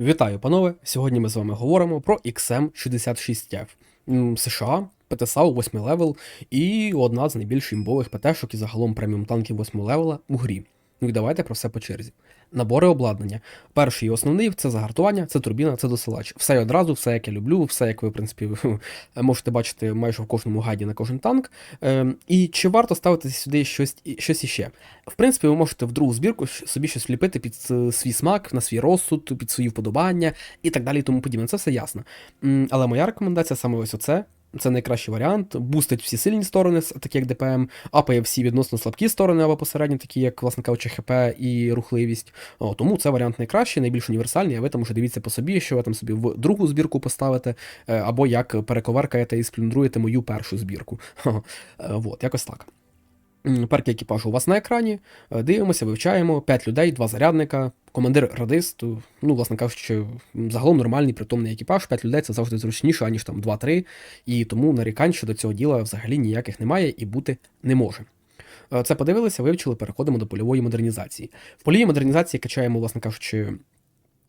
Вітаю, панове! Сьогодні ми з вами говоримо про XM66F США, ПТСАУ 8 левел і одна з найбільш імбових ПТшок і загалом преміум танків 8 левела у грі. Ну і давайте про все по черзі. Набори обладнання. Перший і основний це загартування, це турбіна, це досилач. Все одразу, все як я люблю, все як ви, в принципі, можете бачити майже в кожному гайді на кожен танк. Ем, і чи варто ставити сюди щось, щось іще? В принципі, ви можете в другу збірку собі щось вліпити під свій смак, на свій розсуд, під свої вподобання і так далі, і тому подібне. Це все ясно. Але моя рекомендація саме ось оце. Це найкращий варіант. Бустить всі сильні сторони, такі як ДПМ, апає всі відносно слабкі сторони або посередні, такі як, власне кажучи, ХП і рухливість. О, тому це варіант найкращий, найбільш універсальний, а ви там уже дивіться по собі, що ви там собі в другу збірку поставите, е, або як перековеркаєте і сплюндруєте мою першу збірку. Е, Вот, якось так. М, Перки екіпажу у вас на екрані. Е, Дивимося, вивчаємо. 5 людей, 2 зарядника, командир радист. Ну, власне кажучи, загалом нормальний притомний екіпаж. 5 людей це завжди зручніше, аніж там 2-3. І тому нарікань щодо цього діла взагалі ніяких немає і бути не може. Е, Це подивилися, вивчили, переходимо до польової модернізації. В польовій модернізації качаємо, власне кажучи.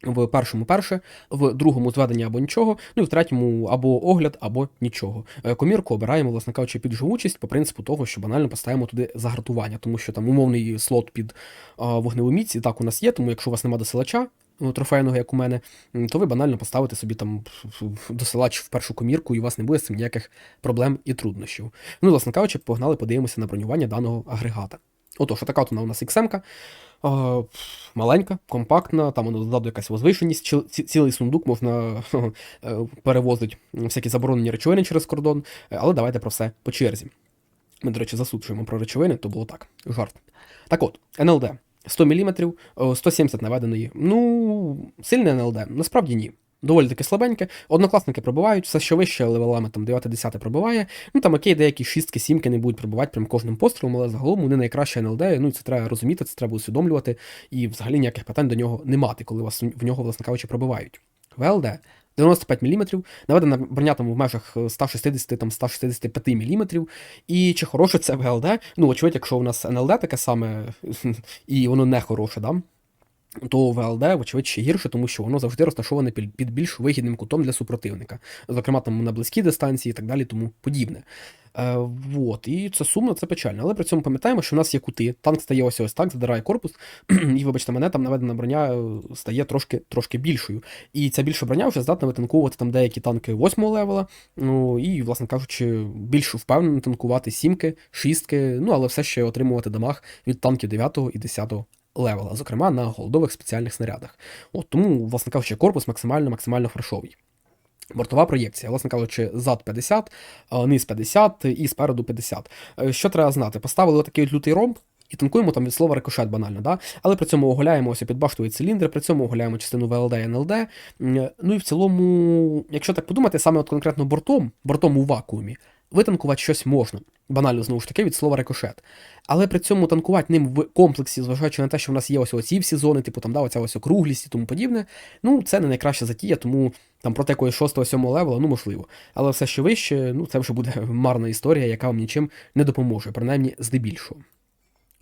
В першому перше, в другому зведення або нічого, ну і в третьому або огляд, або нічого. Е, Комірку обираємо, власне кажучи, під живучість по принципу того, що банально поставимо туди загартування, тому що там умовний слот під вогневу міць і так у нас є, тому якщо у вас нема досилача, ну, трофейного, як у мене, то ви банально поставите собі там досилач в першу комірку, і у вас не буде з цим ніяких проблем і труднощів. Ну, власне кажучи, погнали, подивимося на бронювання даного агрегата. Отож, така от вона у нас XM-ка. Маленька, компактна, там воно ззаду якась возвишеність, ці- ці- цілий сундук можна е, перевозити всякі заборонені речовини через кордон. Е, Але давайте про все по черзі. Ми, до речі, засуджуємо про речовини, то було так. Жарт. Так от, НЛД 100 мм, 170 наведеної. Ну, сильне НЛД, насправді ні. Доволі таки слабеньке. Однокласники пробивають, все, що вище левелами, там 9-10 пробиває. Ну там окей, деякі шістки, сімки не будуть пробивати прям кожним пострілом, але загалом вони найкраще НЛД. Ну і це треба розуміти, це треба усвідомлювати, і взагалі ніяких питань до нього не мати, коли вас в нього, власне кажучи, пробивають. ВЛД 95 мм, наведена броня там в межах 160-165 мм. І чи хороше це ВЛД? Ну, очевидь, якщо у нас НЛД таке саме, і воно не хороше, да? То ВЛД, вочевидь, ще гірше, тому що воно завжди розташоване під більш вигідним кутом для супротивника. Зокрема, там на близькій дистанції і так далі, тому подібне. Е, вот. І це сумно, це печально. Але при цьому пам'ятаємо, що в нас є кути. Танк стає ось ось так, задирає корпус, і, вибачте, мене там наведена броня е, стає трошки трошки більшою. І ця більша броня вже здатна витанкувати там деякі танки 8 левела. Ну і, власне кажучи, більш впевнено танкувати сімки, шістки, ну але все ще отримувати дамаг від танків 9 і 10 левела, зокрема на голдових спеціальних снарядах. От тому, власне кажучи, корпус максимально максимально фрешовий. Бортова проєкція, власне кажучи, зад 50, низ 50 і спереду 50. Е, Що треба знати? Поставили отакий от лютий ромб. І танкуємо там від слова рикошет банально, да? але при цьому оголяємо ось підбаштовий циліндр, при цьому оголяємо частину ВЛД і НЛД. Ну і в цілому, якщо так подумати, саме от конкретно бортом, бортом у вакуумі, витанкувати щось можна. Банально, знову ж таки, від слова рикошет. Але при цьому танкувати ним в комплексі, зважаючи на те, що в нас є ось оці всі зони, типу там да, оця ось округлість і тому подібне, ну це не найкраща затія, тому там проти якоїсь 6-7 левела, ну можливо. Але все, що вище, ну це вже буде марна історія, яка вам нічим не допоможе, принаймні здебільшого.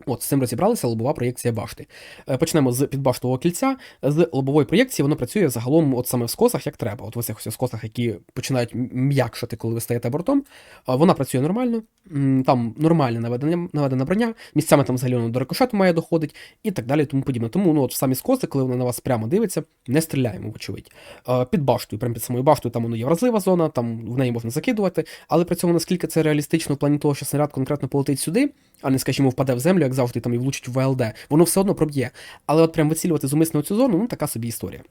От, з цим розібралися лобова проєкція башти. Е, Почнемо з підбаштового кільця. З лобової проєкції воно працює загалом от саме в скосах, як треба. От в цих скосах, які починають м'якшати, коли ви стаєте бортом. Вона працює нормально, там нормальне наведення, наведена броня, місцями там взагалі воно до рикошету має доходить і так далі, тому подібне. Тому ну, от самі скоси, коли вона на вас прямо дивиться, не стріляємо, вочевидь. Е, Під баштою, прямо під самою баштою, там воно є вразлива зона, там в неї можна закидувати, але при цьому наскільки це реалістично в плані того, що снаряд конкретно полетить сюди, а не, скажімо, впаде в землю, як завжди, там і влучить в ВЛД, воно все одно проб'є. Але от прям вицілювати зумисно цю зону, ну така собі історія.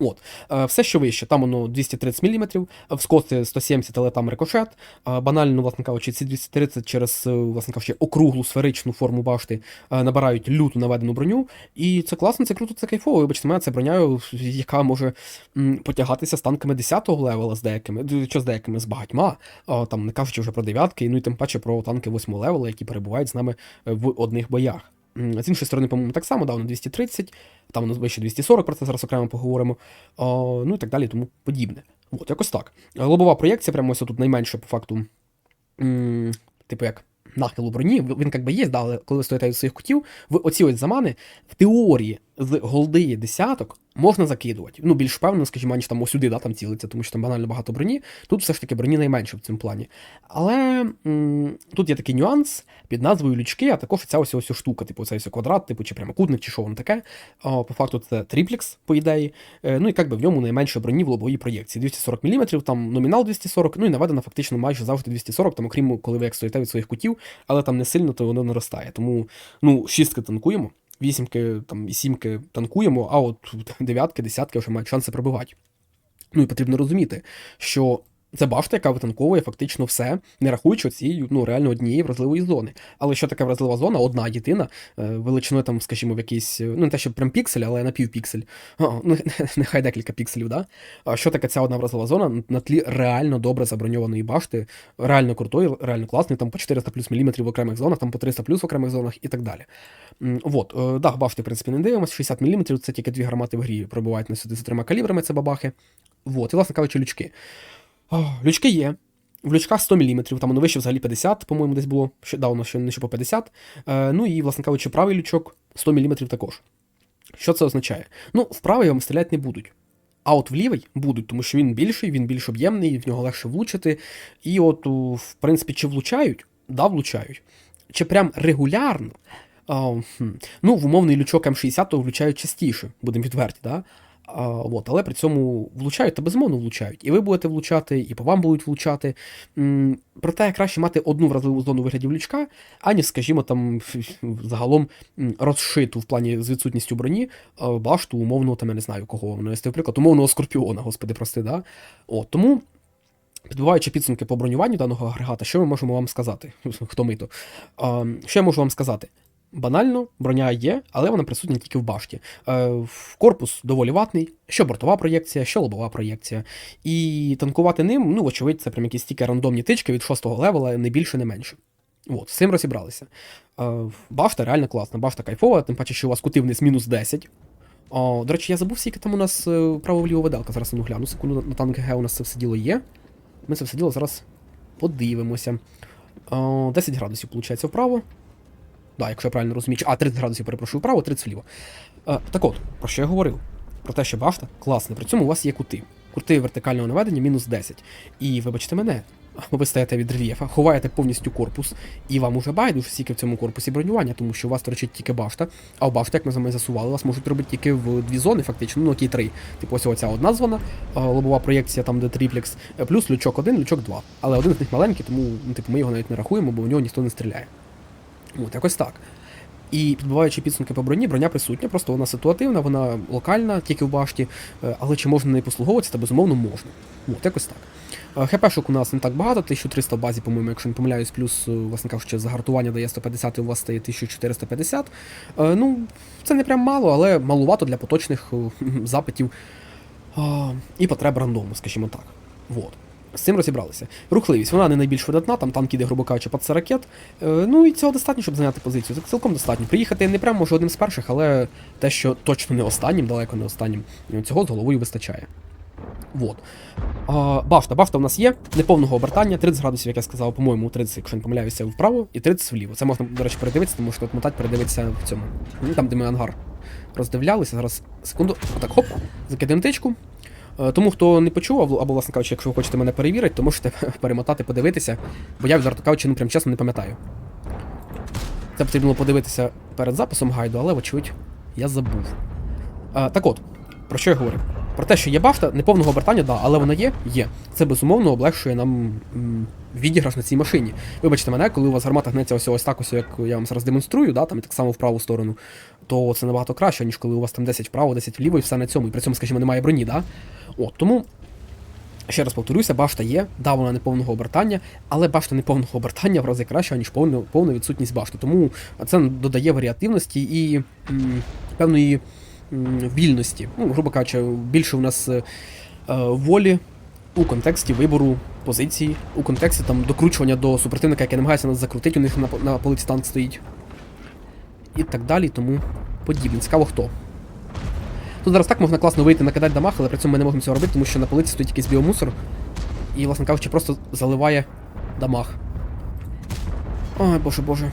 От, е, все, що вище, там воно 230 мм, в скоти 170, але там рикошет. Е, Банально, власне кажучи, ці 230 через, е, власне кажучи, округлу сферичну форму башти набирають люту наведену броню. І це класно, це круто, це кайфово. Вибачте, мене це броня, яка може потягатися з танками 10-го левела з деякими, що з деякими з багатьма, там не кажучи вже про дев'ятки, ну і тим паче про танки 8-го левела, які перебувають з нами в одних боях. З іншої сторони, по-моєму, так само, да, воно 230, там воно вище 240, про це зараз окремо поговоримо, О, ну і так далі, тому подібне. От, якось так. Лобова проєкція, прямо ось тут найменше по факту, типу як нахилу броні, він як є, да, але коли ви стоїте від своїх кутів, ви оці ось замани в теорії з голди десяток можна закидувати. Ну, більш впевнено, скажімо, аніж там ось сюди, да, там цілиться, тому що там банально багато броні. Тут все ж таки броні найменше в цьому плані. Але м, тут є такий нюанс під назвою лючки, а також ця ось ось штука, типу, цей ось квадрат, типу, чи прямокутник, чи що воно таке. О, по факту це триплекс, по ідеї. Е, ну і як би в ньому найменше броні в лобовій проєкції. 240 мм, там номінал 240, ну і наведено фактично майже завжди 240, там, окрім коли ви як стоїте від своїх кутів, але там не сильно, то воно наростає. Тому ну, шістки танкуємо, вісімки там, і сімки танкуємо, а от дев'ятки, десятки вже мають шанси пробивати. Ну і потрібно розуміти, що це башта, яка витанковує фактично все, не рахуючи цієї ну, реально однієї вразливої зони. Але що таке вразлива зона? Одна єдина, е, величиною там, скажімо, в якийсь, е, ну не те, що прям піксель, але напівпіксель. А, ну, нехай декілька пікселів, да? А що таке ця одна вразлива зона на тлі реально добре заброньованої башти, реально крутої, реально класної, там по 400 плюс міліметрів в окремих зонах, там по 300 плюс в окремих зонах і так далі. М, Вот, е, дах башти, в принципі, не дивимося, 60 мм, це тільки дві гармати в грі пробивають на сюди з трьома калібрами, це бабахи. Вот, і, власне кажучи, лючки. Лючки є. В лючках 100 мм, там воно вище взагалі 50, по-моєму, десь було. Ще давно ще не ще по 50. Е, ну і, власне кажучи, правий лючок 100 мм також. Що це означає? Ну, в правий вам стріляти не будуть. А от в лівий будуть, тому що він більший, він більш об'ємний, в нього легше влучити. І от, в принципі, чи влучають? Да, влучають. Чи прям регулярно? А, хм. Ну, в умовний лючок М60 то влучають частіше, будемо відверті, да? А, але при цьому влучають та безумовно влучають. І ви будете влучати, і по вам будуть влучати. М, Проте краще мати одну вразливу зону у вигляді лючка, аніж, скажімо, там загалом розшиту в плані з відсутністю броні е, башту, умовно, там я не знаю кого навести, наприклад, умовного скорпіона, господи, прости, да? От, тому. Підбиваючи підсумки по бронюванню даного агрегата, що ми можемо вам сказати? Хто ми то? Що я можу вам сказати? Банально, броня є, але вона присутня тільки в башті. Е, корпус доволі ватний, що бортова проєкція, що лобова проєкція. І танкувати ним, ну, вочевидь, це прям якісь тільки рандомні тички від 6 левела, не більше, не менше. От, з цим розібралися. Е, башта реально класна, башта кайфова, тим паче, що у вас кути вниз мінус 10. О, до речі, я забув, скільки там у нас е, право-вліво виделка. Зараз ну, гляну секунду на танк Г у нас це все діло є. Ми це все діло зараз подивимося. О, 10 градусів, виходить, вправо. Да, якщо я правильно розумію. А, 30 градусів, перепрошую, вправо, 30 вліво. Е, так от, про що я говорив? Про те, що башта класна, при цьому у вас є кути. Кути вертикального наведення мінус 10. І вибачте мене, ви стаєте від рельєфа, ховаєте повністю корпус, і вам уже байдуже стільки в цьому корпусі бронювання, тому що у вас торчить тільки башта, а у башти, як ми з вами засували, вас можуть робити тільки в дві зони, фактично, ну окей, три. Типу ось оця одна зона, е, лобова проєкція, там де триплекс, е, плюс лючок 1, лючок 2. Але один з них маленький, тому ну, типу, ми його навіть не рахуємо, бо в нього ніхто не стріляє. От, якось так. І підбиваючи підсумки по броні, броня присутня, просто вона ситуативна, вона локальна, тільки в башті, е, але чи можна нею послуговуватися, та безумовно можна. От, якось так. Е, ХПшок у нас не так багато, 1300 в базі, по-моєму, якщо не помиляюсь, плюс, е, власне кажучи, загартування дає 150 і у вас стає 1450. Е, Ну, це не прям мало, але малувато для поточних запитів і потреб рандому, скажімо так. Вот. З цим розібралися. Рухливість, вона не найбільш видатна, там танк іде, грубо кажучи, під ракет. Е, ну і цього достатньо, щоб зайняти позицію. Це цілком достатньо. Приїхати не прямо може одним з перших, але те, що точно не останнім, далеко не останнім, е, цього з головою вистачає. Вот. А, башта. Башта в нас є неповного обертання, 30 градусів, як я сказав, по-моєму, 30, якщо не помиляюся, вправо, і 30 вліво. Це можна, до речі, передивитися, тому що тут мотать передивитися в цьому. Ну, Там, де ми ангар роздивлялися. Зараз секунду. Отак, хоп, закидаємо тичку. Е, Тому, хто не почув, або, власне кажучи, якщо ви хочете мене перевірити, то можете перемотати, подивитися, бо я відверто кажучи, ну прям чесно не пам'ятаю. Це потрібно було подивитися перед записом гайду, але, вочевидь, я забув. Так от, про що я говорю? Про те, що є бафта, неповного обертання, да, але вона є, є. Це безумовно облегшує нам відіграш на цій машині. Вибачте мене, коли у вас гармата гнеться ось ось так, ось, як я вам зараз демонструю, да, там і так само в праву сторону, то це набагато краще, ніж коли у вас там 10 вправо, 10 вліво і все на цьому. І при цьому, скажімо, немає броні, да? От, тому. Ще раз повторюся, башта є, да, вона неповного обертання, але башта неповного обертання в рази краще, ніж повна, повна відсутність башти. Тому це додає варіативності і м, певної вільності. Ну, грубо кажучи, більше у нас е, е, волі у контексті вибору позиції, у контексті там докручування до супротивника, який намагається нас закрутити, у них на, на полиці танк стоїть. І так далі, тому подібне. Цікаво хто. Тут зараз так можна класно вийти, накидати дамаг, але при цьому ми не можемо цього робити, тому що на полиці стоїть якийсь біомусор. І, власне кажучи, просто заливає дамаг. Ой, боже боже.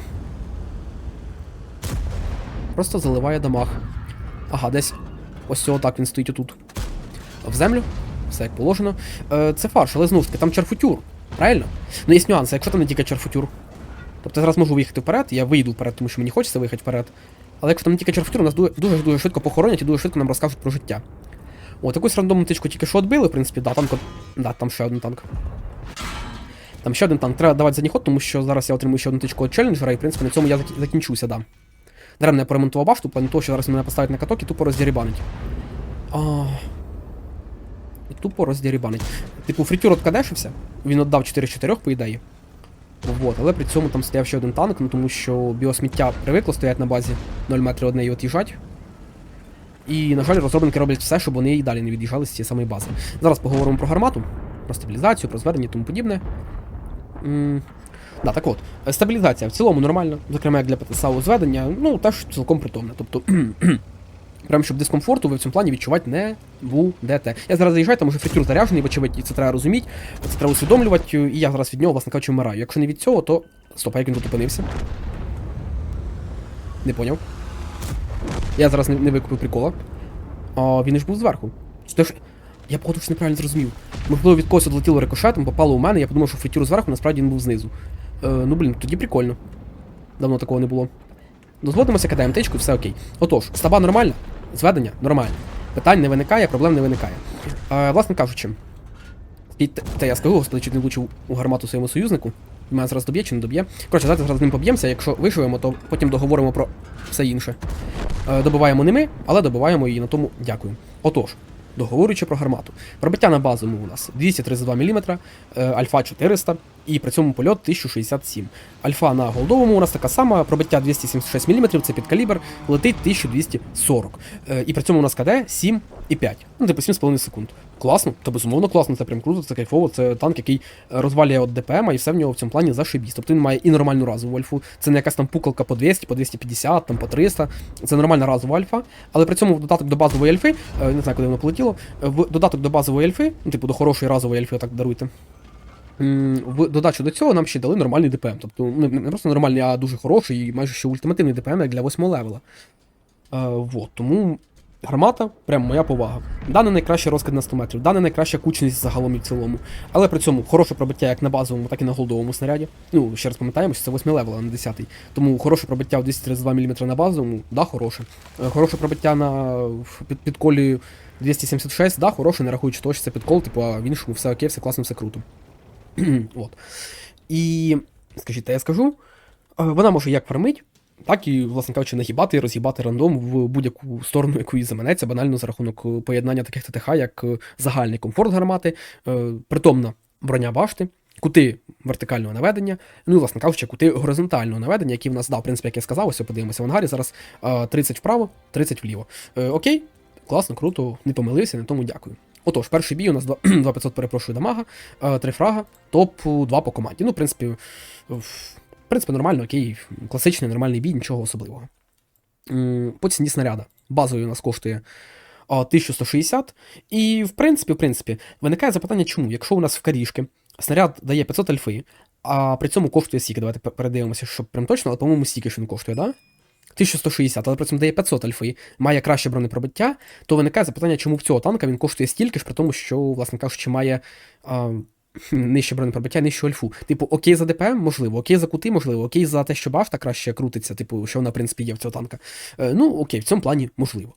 Просто заливає дамаг. Ага, десь. Ось цього так він стоїть отут. В землю. Все як положено. Е, це фарш, але знову ж таки, там чарфутюр. Правильно? Ну є нюанси, якщо там не тільки чарфутюр. Тобто зараз можу виїхати вперед, я вийду вперед, тому що мені хочеться виїхати вперед. Але якщо там не тільки чарфутюр, нас дуже-дуже швидко похоронять і дуже швидко нам розкажуть про життя. От, якусь рандомну тичку тільки що відбили, в принципі, да, танк. Да, там ще один танк. Там ще один танк. Треба давати задній ход, тому що зараз я отримую ще одну тичку від челленджера, і в принципі на цьому я закінчуся, да. Даремно я поремонтував башту, плані того, що зараз мене поставить на каток і тупо роздірібанить. А... І тупо роздірібанить. Типу, фритюр откадешився, він віддав 4 з 4, по ідеї. Вот, але при цьому там стояв ще один танк, ну тому що біосміття привикло стоять на базі 0 метрів одне і от'їжджать. І, на жаль, розробники роблять все, щоб вони і далі не від'їжджали з цієї самої бази. Зараз поговоримо про гармату, про стабілізацію, про зведення і тому подібне. Да, так от, е, стабілізація в цілому нормальна, зокрема як для ПТСАУ зведення, ну теж цілком притомне. Тобто, прям щоб дискомфорту ви в цьому плані відчувати не будете. Я зараз заїжджаю, там уже фритюр заряджений, вочевидь, і це треба розуміти, це треба усвідомлювати, і я зараз від нього, власне кажучи, вмираю. Якщо не від цього, то. Стоп, а як він тут опинився? Не поняв. Я зараз не, не викупив прикола. А він ж був зверху. Це ж... Я походу щось неправильно зрозумів. Можливо, від когось відлетіло рикошетом, попало у мене, я подумав, що фритюр зверху, насправді він був знизу. Е, ну блін, тоді прикольно. Давно такого не було. Дозводимося, кидаємо тичку, все окей. Отож, стаба нормальна, зведення нормальне. Питань не виникає, проблем не виникає. Е, власне кажучи, під... Та я скажу, господи, чуть не влучив у гармату своєму союзнику. Мене зараз доб'є чи не доб'є. Коротше, давайте зараз з ним поб'ємося, якщо виживемо, то потім договоримо про все інше. Е, добиваємо не ми, але добиваємо її на тому дякую. Отож, договорюючи про гармату. Пробиття на базовому у нас 232 мм, е, альфа 400 і при цьому польот 1067. Альфа на голдовому у нас така сама, пробиття 276 мм, це під калібр, летить 1240. Е, і при цьому у нас КД 7 і 5. Ну, типу 7,5 секунд. Класно, та безумовно класно, це прям круто, це кайфово. Це танк, який е, розвалює от ДПМ, і все в нього в цьому плані зашибісь. Тобто він має і нормальну разову альфу. Це не якась там пукалка по 200, по 250, там по 300. Це нормальна разова альфа. Але при цьому в додаток до базової альфи, е, не знаю, куди воно полетіло, в додаток до базової альфи, ну, типу до хорошої разової альфи, так даруйте. В додачу до цього нам ще дали нормальний ДПМ. Тобто не, не просто нормальний, а дуже хороший і майже ще ультимативний ДПМ, як для 8 левела. Е, вот, тому гармата, прям моя повага. Да, не найкращий розкид на 100 метрів, да, найкраща кучність загалом і в цілому. Але при цьому хороше пробиття як на базовому, так і на голдовому снаряді. Ну, ще раз пам'ятаємо, що це 8 левел, а не 10. Тому хороше пробиття в 232 мм на базовому, да, хороше. Е, Хороше пробиття на під, підколі 276, да, хороше, не рахуючи того, що це підкол, типу, а в іншому все окей, все класно, все круто. От. І, скажіть, та я скажу, е, вона може як фармить, так і, власне кажучи, нагибати і роз'їбати рандом в будь-яку сторону, яку їй заманеться, банально за рахунок е, поєднання таких ТТХ, як е, загальний комфорт гармати, притомна броня башти, кути вертикального наведення, ну і, власне кажучи, кути горизонтального наведення, які в нас, да, в принципі, як я сказав, ось подивимося в ангарі, зараз е, 30 вправо, 30 вліво. Окей, класно, круто, не помилився, на тому дякую. Отож, перший бій у нас 2500, перепрошую, дамага, е, три фрага, топ 2 по команді. Ну, в принципі, в в принципі, нормально, окей, класичний нормальний бій, нічого особливого. По ціні снаряда. Базовий у нас коштує 1160. І, в принципі, в принципі, виникає запитання, чому? Якщо у нас в карішки снаряд дає 500 альфи, а при цьому коштує стільки. Давайте передивимося, щоб прям точно, але, по-моєму, стільки ж він коштує, да? 1160, але при цьому дає 500 альфи, має краще бронепробиття, то виникає запитання, чому в цього танка він коштує стільки ж, при тому, що, власне кажучи, має а, нижче бронепробиття, нижчу альфу. Типу, окей за ДПМ, можливо, окей за кути, можливо, окей за те, що бафта краще крутиться, типу, що вона, в принципі, є в цього танка. Е, ну, окей, в цьому плані можливо.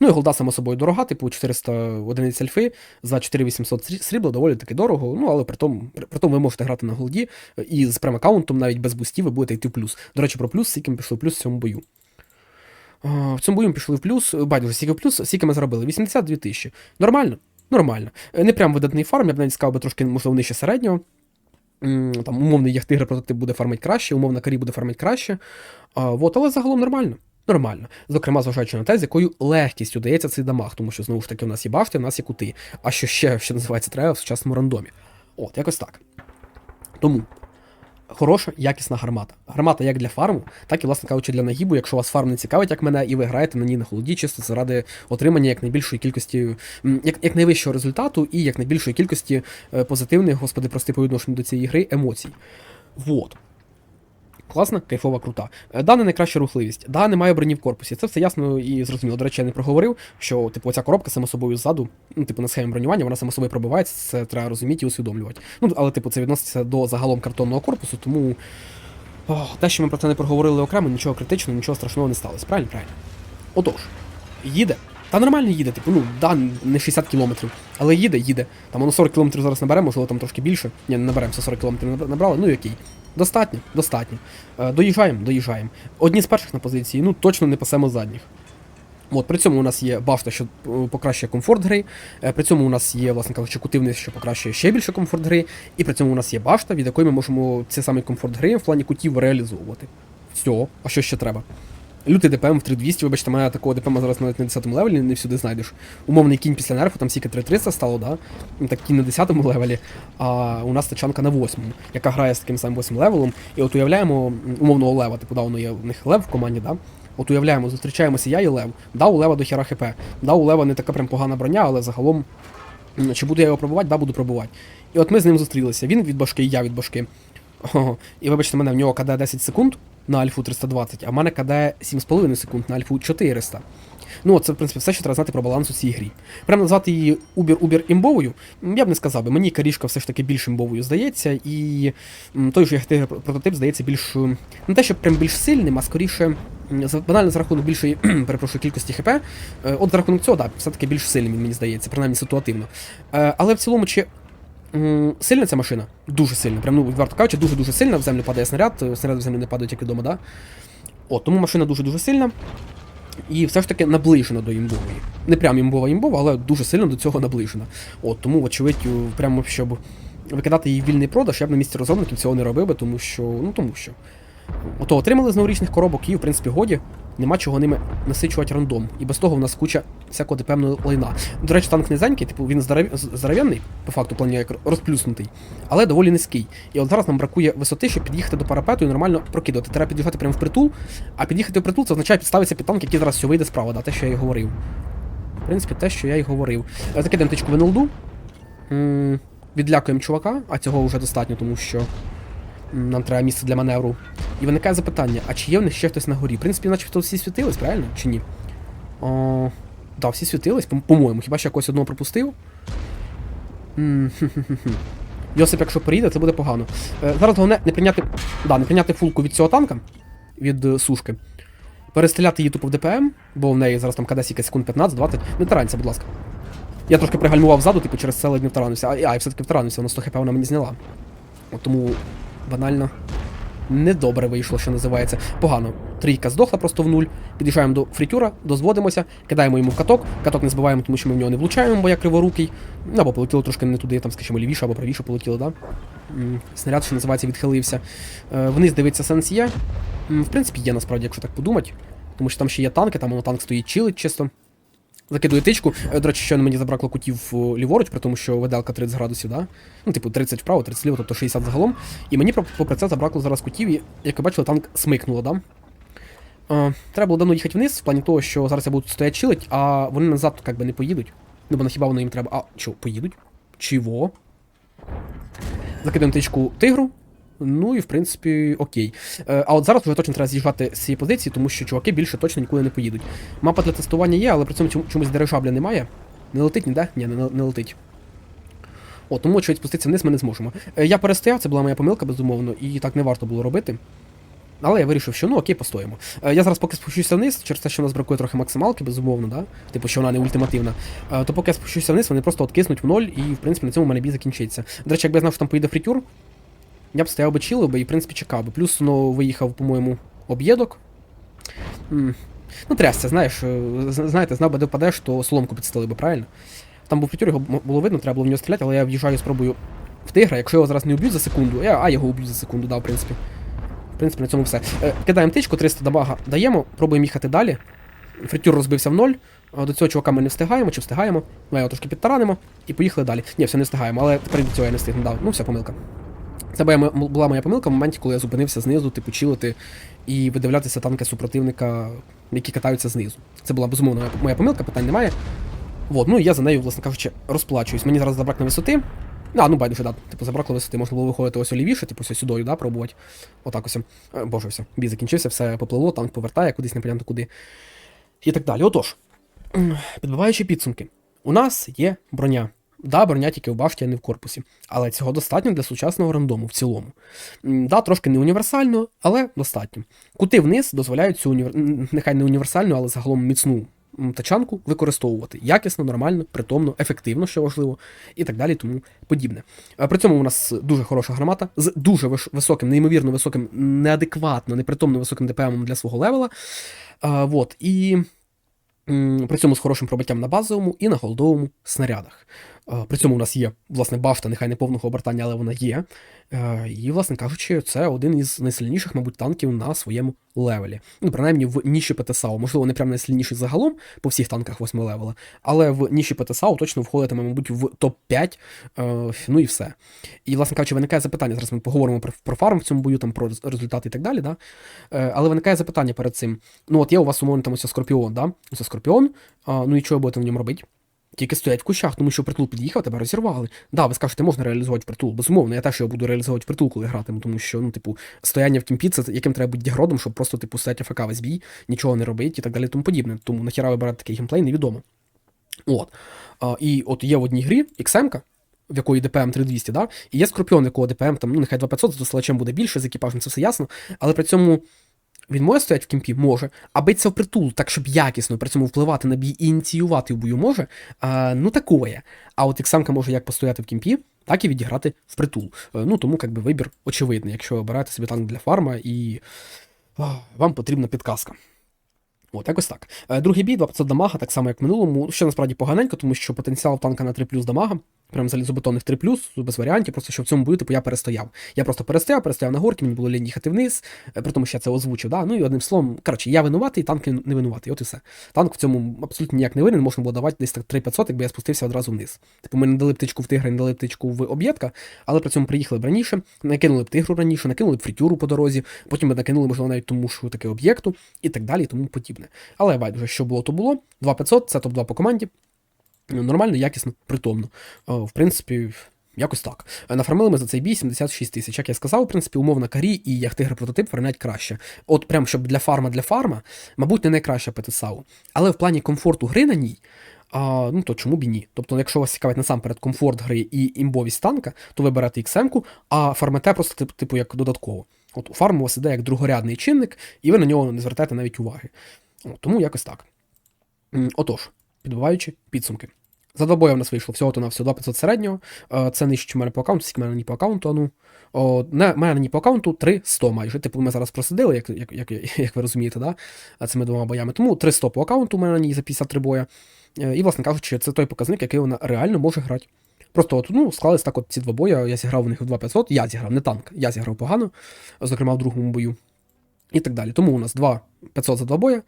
Ну і голда, само собою, дорога, типу 400 одиниць альфи за 4800 срі- срібла доволі таки дорого. Ну, але при тому, при тому ви можете грати на голді, е, і з прем-аккаунтом навіть без бустів ви будете йти в плюс. До речі, про плюс, ми пішли плюс в цьому бою. А, В цьому бою ми пішли в плюс, байдуже, скільки в плюс, скільки ми заробили? 82 тисячі. Нормально? Нормально. Е, Не прям видатний фарм, я б навіть сказав би трошки, можливо, нижче середнього. Там умовний яхтигр прототип буде фармить краще, умовна карі буде фармить краще. А, вот, але загалом нормально. Нормально. Зокрема, зважаючи на те, з якою легкістю дається цей дамаг, тому що знову ж таки у нас є бафти, у нас є кути. А що ще, що називається, треба в сучасному рандомі. От, якось так. Тому хороша, якісна гармата. Гармата як для фарму, так і, власне кажучи, для нагібу, якщо вас фарм не цікавить, як мене, і ви граєте на ній на холоді, чисто заради отримання як найбільшої кількості, як, як найвищого результату і як найбільшої кількості е, позитивних, господи, прости по відношенню до цієї гри, емоцій. Вот. Класна, кайфова, крута. Е, Да, не найкраща рухливість, да, немає броні в корпусі. Це все ясно і зрозуміло. До речі, я не проговорив, що типу ця коробка само собою ззаду, ну, типу, на схемі бронювання, вона само собою пробивається, це треба розуміти і усвідомлювати. Ну, але, типу, це відноситься до загалом картонного корпусу, тому. О, те, що ми про це не проговорили окремо, нічого критичного, нічого страшного не сталося. Правильно, правильно. Отож, їде. Та нормально їде, типу, ну, да, не 60 кілометрів, але їде, їде. Там воно 40 кілометрів зараз наберемо, можливо, там трошки більше. Ні, не наберемося 40 кілометрів набрали, ну і окей. Достатньо, достатньо. Е, доїжджаємо, доїжджаємо. Одні з перших на позиції, ну точно не пасемо задніх. От, при цьому у нас є башта, що е, покращує комфорт гри. е, При цьому у нас є, власне кажучи, кутивний, що покращує ще більше комфорт гри. І при цьому у нас є башта, від якої ми можемо цей самий комфорт гри в плані кутів реалізовувати. Все, а що ще треба? Лютий ДПМ в 3200, вибачте, мене такого ДПМ зараз навіть на 10 левелі не всюди знайдеш. Умовний кінь після нерфу, там стільки 3300 стало, да? Ну, Так кінь на 10 левелі, а у нас тачанка на 8, яка грає з таким самим 8 левелом. І от уявляємо умовного лева, типу, да, воно є в них лев в команді, да? От уявляємо, зустрічаємося я і Лев. Да, у Лева до хера хп. Да, у Лева не така прям погана броня, але загалом. Чи буду я його пробувати? Да, буду пробувати. І от ми з ним зустрілися. Він від башки, я від башки. Ого. І вибачте мене, в нього КД 10 секунд на альфу 320, а в мене КД 7,5 секунд на альфу 400. Ну, це, в принципі, все, що треба знати про баланс у цій грі. Прям назвати її Uber-Uber імбовою, я б не сказав би. Мені карішка все ж таки більш імбовою здається, і той же ягти прототип здається більш. Не те, що прям більш сильним, а скоріше. Банально за рахунок більшої перепрошую, кількості ХП. Е, От за рахунок цього, так, все-таки більш сильним мені здається, принаймні ситуативно. Е, Але в цілому, чи сильна ця машина? Дуже сильна. Прям, ну, варто кажучи, дуже-дуже сильна. В землю падає снаряд, снаряд в землю не падають, як відомо, да? От, тому машина дуже-дуже сильна. І все ж таки наближена до імбової. Не прям імбова імбова, але дуже сильно до цього наближена. От, тому, вочевидь, е, прямо щоб викидати її в вільний продаж, я б на місці розробників цього не робив би, тому що. Ну тому що. Ото отримали з новорічних коробок і, в принципі, годі. Нема чого ними насичувати рандом. І без того в нас куча всякого певного лайна. До речі, танк низенький, типу він здоров... здоровенний, по факту, плані як розплюснутий, але доволі низький. І от зараз нам бракує висоти, щоб під'їхати до парапету і нормально прокидувати. Треба під'їхати прямо в притул, а під'їхати в притул це означає підставитися під танк, який зараз все вийде справа, да, те, що я і говорив. В принципі, те, що я і говорив. Е, Закидаємо тичку в НЛДу. Відлякуємо чувака, а цього вже достатньо, тому що нам треба місце для маневру. І виникає запитання, а чи є в них ще хтось на горі? В принципі, начебто всі світились, правильно? Чи ні? О, да, всі світились, по- по-моєму. Хіба що якось одного пропустив? Йосип, якщо приїде, це буде погано. Е, зараз головне не прийняти. Да, не прийняти фулку від цього танка, від е, сушки. Перестріляти її тупо в ДПМ, бо в неї зараз там скільки секунд 15-20. Не таранься, будь ласка. Я трошки пригальмував ззаду, типу через це ледь не втаранився. А, я все-таки втаранився, воно 100 хп вона мені зняла. От тому банально недобре вийшло, що називається. Погано. Трійка здохла просто в нуль. Під'їжджаємо до фрітюра, дозводимося, кидаємо йому в каток. Каток не збиваємо, тому що ми в нього не влучаємо, бо я криворукий. Ну, Або полетіло трошки не туди, там, скажімо, лівіше або правіше полетіло, да? Снаряд, що називається, відхилився. Е, Вниз дивиться сенс є. В принципі, є насправді, якщо так подумати. Тому що там ще є танки, там воно танк стоїть чилить чисто. Закидує тичку. Е, До речі, щойно мені забракло кутів е, ліворуч, при тому, що веделка 30 градусів, да? Ну, типу, 30 вправо, 30 вліво, тобто 60 загалом. І мені попри це забракло зараз кутів, і, як ви бачили, танк смикнуло, да? Е, треба було давно їхати вниз, в плані того, що зараз я буду стояти чилить, а вони назад як би не поїдуть. Ну, бо на хіба воно їм треба. А, що, поїдуть? Чого? Закидаємо тичку тигру. Ну і в принципі окей. Е, а от зараз вже точно треба з'їжджати з цієї позиції, тому що чуваки більше точно нікуди не поїдуть. Мапа для тестування є, але при цьому чомусь дирижабля немає. Не летить ніде? Ні, не, не летить. О, тому очевидь спуститися вниз ми не зможемо. Е, я перестояв, це була моя помилка, безумовно, і так не варто було робити. Але я вирішив, що ну окей, постоїмо. Е, я зараз поки спущуся вниз, через те, що в нас бракує трохи максималки, безумовно, да? типу, що вона не ультимативна. То поки я спущуся вниз, вони просто откиснуть в ноль, і в принципі на цьому в мене бій закінчиться. До речі, якби я знав, що там поїде фрітюр, я б стояв би чилив би і в принципі чекав би. Плюс воно виїхав, по-моєму, об'єдок. Ну, трясся, знаєш, е, знаєте, знав би, де впадеш, то соломку підстелив би, правильно? Там був фрітюр, його було видно, треба було в нього стріляти, але я в'їжджаю, спробую в тигра. Якщо його зараз не уб'ють за секунду, я, а його уб'ють за секунду, да, в принципі. В принципі, на цьому все. Е, кидаємо тичку, 300 дамага даємо, пробуємо їхати далі. Фритюр розбився в ноль. До цього чувака ми не встигаємо, чи встигаємо. Ми його трошки підтаранимо і поїхали далі. Ні, все не встигаємо, але тепер до цього я не встигну. Да. Ну, все, помилка. Це була моя- помилка в моменті, коли я зупинився знизу, типу, чилити і видивлятися танки супротивника, які катаються знизу. Це була безумовно моя- помилка, питань немає. Вот, ну і я за нею, власне кажучи, розплачуюсь. Мені зараз забракне висоти. А, ну байдуже, да. Типу, забракло висоти, можна було виходити ось олівіше, типу, ось сюдою, да, пробувати. Отак ось. Е, Боже, все. Бій закінчився, все поплило, танк повертає кудись непонятно куди. І так далі. Отож, підбиваючи підсумки, у нас є броня. Да, броня тільки в башті, а не в корпусі. Але цього достатньо для сучасного рандому в цілому. Да, трошки не універсально, але достатньо. Кути вниз дозволяють цю універ... нехай не універсальну, але загалом міцну тачанку використовувати якісно, нормально, притомно, ефективно, що важливо, і так далі, тому подібне. Е, При цьому у нас дуже хороша гармата з дуже високим, неймовірно високим, неадекватно, непритомно високим ДПМом для свого левела. А, вот, і при цьому з хорошим пробиттям на базовому і на голдовому снарядах. При цьому у нас є, власне, бафта, нехай не повного обертання, але вона є. Е, І, власне кажучи, це один із найсильніших, мабуть, танків на своєму левелі. Ну, принаймні в ніші ПТСАУ. Можливо, не прям найсильніший загалом по всіх танках 8 левела, але в ніші ПТСАУ точно входитиме, мабуть, в топ-5, е, ну і все. І, власне кажучи, виникає запитання. Зараз ми поговоримо про, про фарм в цьому бою, там про результати і так далі. Да? Е, Але виникає запитання перед цим. Ну, от є у вас умовно там ось Скорпіон, да? Ось Скорпіон, ну і що будете в ньому робити? Тільки стоять в кущах, тому що притул під'їхав, тебе розірвали. Да, ви скажете, можна реалізувати притул. Безумовно, я теж його буду реалізовувати в притул, коли гратиму, тому що, ну, типу, стояння в кімпі, це яким треба бути дігродом, щоб просто, типу, стояти АФК весь бій, нічого не робити і так далі, тому подібне. Тому нахіра вибирати такий геймплей, невідомо. От. А, і от є в одній грі XM, в якої ДПМ 3200, да? і є Скорпіон, якого ДПМ там, ну, нехай 2500, з дослачем буде більше, з екіпажем це все ясно, але при цьому. Він може стояти в кімпі? Може. А битися впритул, так щоб якісно при цьому впливати на бій і ініціювати в бою може. А, ну такое. А от Іксамка може як постояти в кімпі, так і відіграти впритул. Е, Ну тому якби вибір очевидний, якщо обираєте собі танк для фарма і а, вам потрібна підказка. От, якось так. Е, Другий бій, 2500 дамага, так само як в минулому. Що насправді поганенько, тому що потенціал танка на 3 плюс дамага, прям залізобетонних 3 плюс, без варіантів, просто що в цьому бою, типу, я перестояв. Я просто перестояв, перестояв на горки, мені було лінь їхати вниз, е, при тому, що я це озвучив. Да? Ну і одним словом, коротше, я винуватий, танк не винуватий. От і все. Танк в цьому абсолютно ніяк не винен, можна було давати десь так 3500, якби я спустився одразу вниз. Типу, ми не дали птичку в тигра, не дали птичку в об'єдка, але при цьому приїхали б раніше, накинули б тигру раніше, накинули б фрітюру по дорозі, потім би накинули, можливо, навіть тому, що таке об'єкту, і так далі, і тому подібне. Але байдуже, що було, то було. 2500, це топ-2 по команді. Ну, Нормально, якісно, притомно. В принципі, якось так. Нафармили ми за цей бій 76 тисяч. Як я сказав, в принципі, умовно карі і як тигр прототип фармлять краще. От прям щоб для фарма для фарма, мабуть, не найкраща ПТСАУ. Але в плані комфорту гри на ній. А, ну то чому б і ні? Тобто, якщо вас цікавить насамперед комфорт гри і імбовість танка, то ви берете XM-ку, а фармите просто типу, як додатково. От у фарм у вас іде як другорядний чинник, і ви на нього не звертаєте навіть уваги. Тому якось так. Отож, підбиваючи підсумки. За два бої в нас вийшло всього-то на всього 2500 середнього. Е, Це нижче, в мене по аккаунту, скільки мене ні по аккаунту, ну. О, не, мене ні по аккаунту 300 майже. Типу ми зараз просидили, як, як, як, як ви розумієте, да? Цими двома боями. Тому 300 по аккаунту у мене ній за 53 боя. Е, І, власне кажучи, це той показник, який вона реально може грати. Просто от, ну, склались так от ці два бої, я зіграв в них в 2500, я зіграв, не танк, я зіграв погано, зокрема в другому бою. І так далі. Тому у нас 2500 за два боя,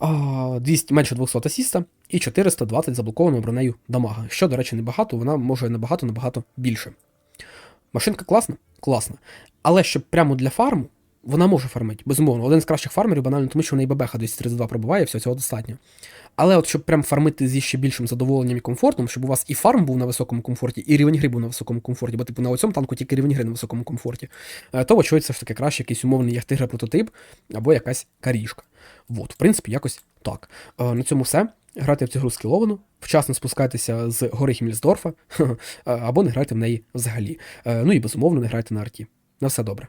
200, менше 200 асіста і 420 заблокованого бронею дамага. Що, до речі, небагато, вона може набагато-набагато більше. Машинка класна? Класна. Але щоб прямо для фарму, вона може фармити. Безумовно, один з кращих фармерів, банально, тому що в неї ББХ 232 пробиває, все цього достатньо. Але от щоб прям фармити зі ще більшим задоволенням і комфортом, щоб у вас і фарм був на високому комфорті, і рівень гри був на високому комфорті, бо типу на цьому танку тільки рівень гри на високому комфорті, е, то вочевидь все ж таки краще якийсь умовний яхтигра прототип або якась карішка. От, в принципі, якось так. Е, На цьому все. Грайте в цю гру скіловану, вчасно спускайтеся з гори Хіммельсдорфа, е, або не грайте в неї взагалі. Ну і безумовно не грайте на арті. На все добре.